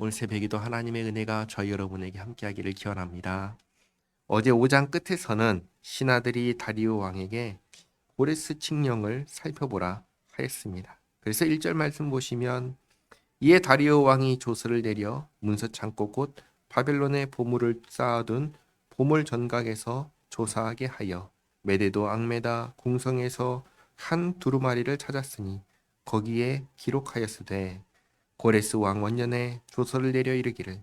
오늘 새벽에도 하나님의 은혜가 저희 여러분에게 함께하기를 기원합니다. 어제 5장 끝에서는 신하들이 다리오 왕에게 고레스 칙령을 살펴보라 하였습니다. 그래서 1절 말씀 보시면 이에 다리오 왕이 조서를 내려 문서 창고 곧 바벨론의 보물을 쌓아둔 보물 전각에서 조사하게 하여 메데도 앙메다 궁성에서 한 두루마리를 찾았으니 거기에 기록하였으되 고레스 왕 원년에 조서를 내려 이르기를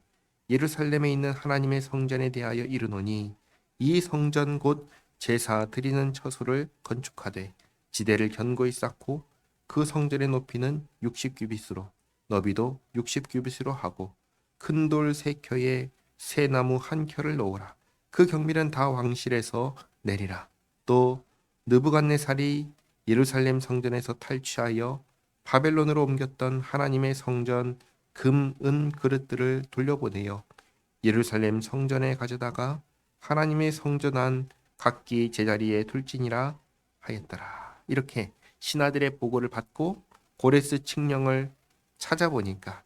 예루살렘에 있는 하나님의 성전에 대하여 이르노니 이 성전 곧 제사 드리는 처소를 건축하되 지대를 견고히 쌓고 그 성전의 높이는 60규빗으로 너비도 60규빗으로 하고 큰 돌 세 켜에 새 나무 한 켜를 놓으라. 그 경비는 다 왕실에서 내리라. 또 느부갓네살이 예루살렘 성전에서 탈취하여 바벨론으로 옮겼던 하나님의 성전 금, 은 그릇들을 돌려보내어 예루살렘 성전에 가져다가 하나님의 성전 안 각기 제자리에 둘지니라 하였더라. 이렇게 신하들의 보고를 받고 고레스 칙령을 찾아보니까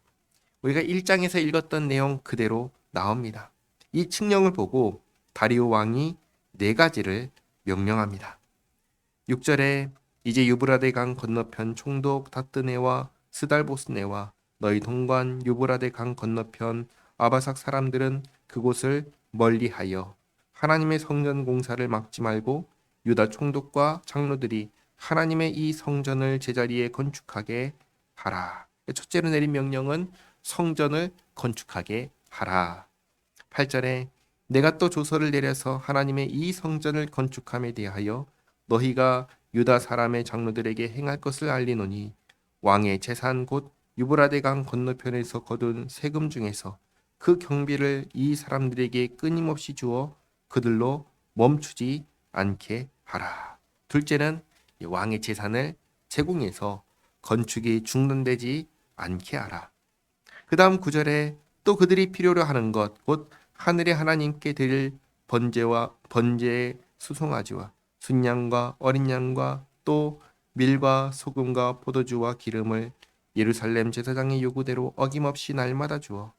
우리가 1장에서 읽었던 내용 그대로 나옵니다. 이 칙령을 보고 다리오 왕이 네 가지를 명령합니다. 6절에 이제 유브라데 강 건너편 총독 다뜨네와 스달보스네와 너희 동관 유브라데 강 건너편 아바삭 사람들은 그곳을 멀리하여 하나님의 성전 공사를 막지 말고 유다 총독과 장로들이 하나님의 이 성전을 제자리에 건축하게 하라. 첫째로 내린 명령은 성전을 건축하게 하라. 8절에 내가 또 조서를 내려서 하나님의 이 성전을 건축함에 대하여 너희가 유다 사람의 장로들에게 행할 것을 알리노니 왕의 재산 곧 유브라데 강 건너편에서 거둔 세금 중에서 그 경비를 이 사람들에게 끊임없이 주어 그들로 멈추지 않게 하라. 둘째는 이 왕의 재산을 제공해서 건축이 중단되지 않게 하라. 그 다음 구절에 또 그들이 필요로 하는 것, 곧 하늘의 하나님께 드릴 번제와 번제의 수송아지와 순양과 어린 양과 또 밀과 소금과 포도주와 기름을 예루살렘 제사장의 요구대로 어김없이 날마다 주어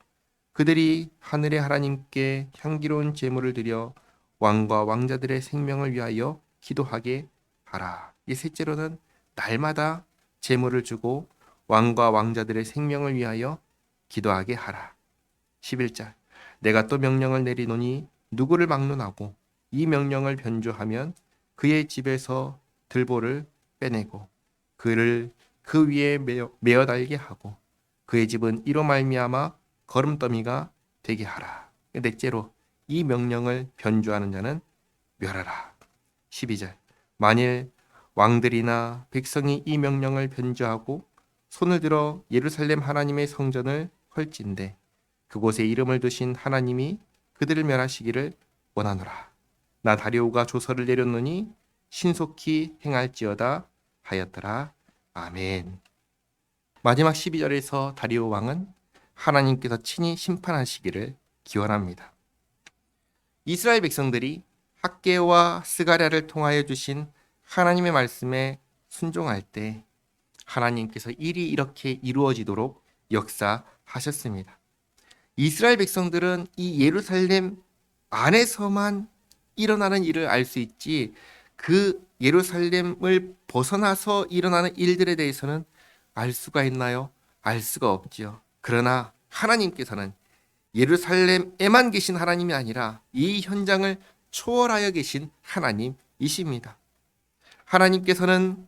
그들이 하늘의 하나님께 향기로운 제물을 드려 왕과 왕자들의 생명을 위하여 기도하게 하라. 이 셋째로는 날마다 제물을 주고 왕과 왕자들의 생명을 위하여 기도하게 하라. 11절 내가 또 명령을 내리노니 누구를 막론하고 이 명령을 변조하면 그의 집에서 들보를 빼내고 그를 그 위에 메어, 메어 달게 하고 그의 집은 이로 말미암아 걸음더미가 되게 하라. 넷째로 이 명령을 변조하는 자는 멸하라. 12절 만일 왕들이나 백성이 이 명령을 변조하고 손을 들어 예루살렘 하나님의 성전을 헐진대 그곳에 이름을 두신 하나님이 그들을 멸하시기를 원하노라. 나 다리오가 조서를 내렸노니 신속히 행할지어다 하였더라. 아멘. 마지막 12절에서 다리오 왕은 하나님께서 친히 심판하시기를 기원합니다. 이스라엘 백성들이 학계와 스가랴를 통하여 주신 하나님의 말씀에 순종할 때 하나님께서 일이 이렇게 이루어지도록 역사하셨습니다. 이스라엘 백성들은 이 예루살렘 안에서만 일어나는 일을 알 수 있지 그 예루살렘을 벗어나서 일어나는 일들에 대해서는 알 수가 있나요? 알 수가 없지요. 그러나 하나님께서는 예루살렘에만 계신 하나님이 아니라 이 현장을 초월하여 계신 하나님이십니다. 하나님께서는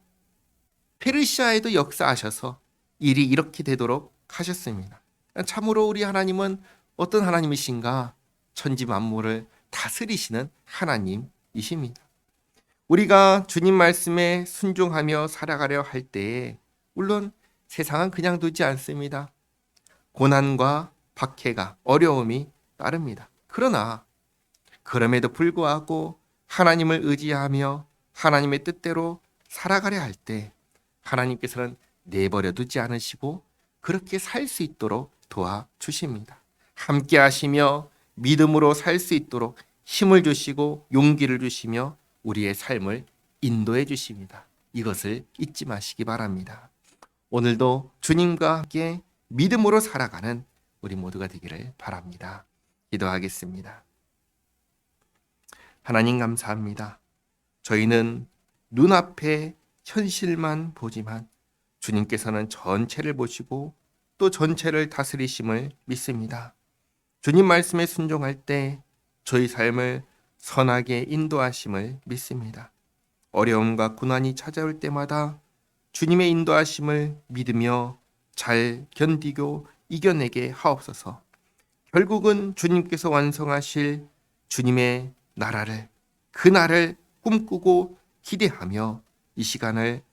페르시아에도 역사하셔서 일이 이렇게 되도록 하셨습니다. 참으로 우리 하나님은 어떤 하나님이신가? 천지 만물을 다스리시는 하나님이십니다. 우리가 주님 말씀에 순종하며 살아가려 할 때에 물론 세상은 그냥 두지 않습니다. 고난과 박해가 어려움이 따릅니다. 그러나 그럼에도 불구하고 하나님을 의지하며 하나님의 뜻대로 살아가려 할 때 하나님께서는 내버려 두지 않으시고 그렇게 살 수 있도록 도와 주십니다. 함께 하시며 믿음으로 살 수 있도록 힘을 주시고 용기를 주시며 우리의 삶을 인도해 주십니다. 이것을 잊지 마시기 바랍니다. 오늘도 주님과 함께 믿음으로 살아가는 우리 모두가 되기를 바랍니다. 기도하겠습니다. 하나님 감사합니다. 저희는 눈앞에 현실만 보지만 주님께서는 전체를 보시고 또 전체를 다스리심을 믿습니다. 주님 말씀에 순종할 때 저희 삶을 선하게 인도하심을 믿습니다. 어려움과 고난이 찾아올 때마다 주님의 인도하심을 믿으며 잘 견디고 이겨내게 하옵소서. 결국은 주님께서 완성하실 주님의 나라를 그 날을 꿈꾸고 기대하며 이 시간을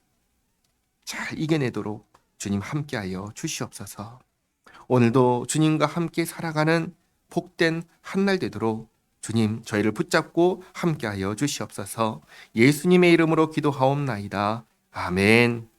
잘 이겨내도록 주님 함께하여 주시옵소서. 오늘도 주님과 함께 살아가는 복된 한날 되도록 주님 저희를 붙잡고 함께하여 주시옵소서. 예수님의 이름으로 기도하옵나이다. 아멘.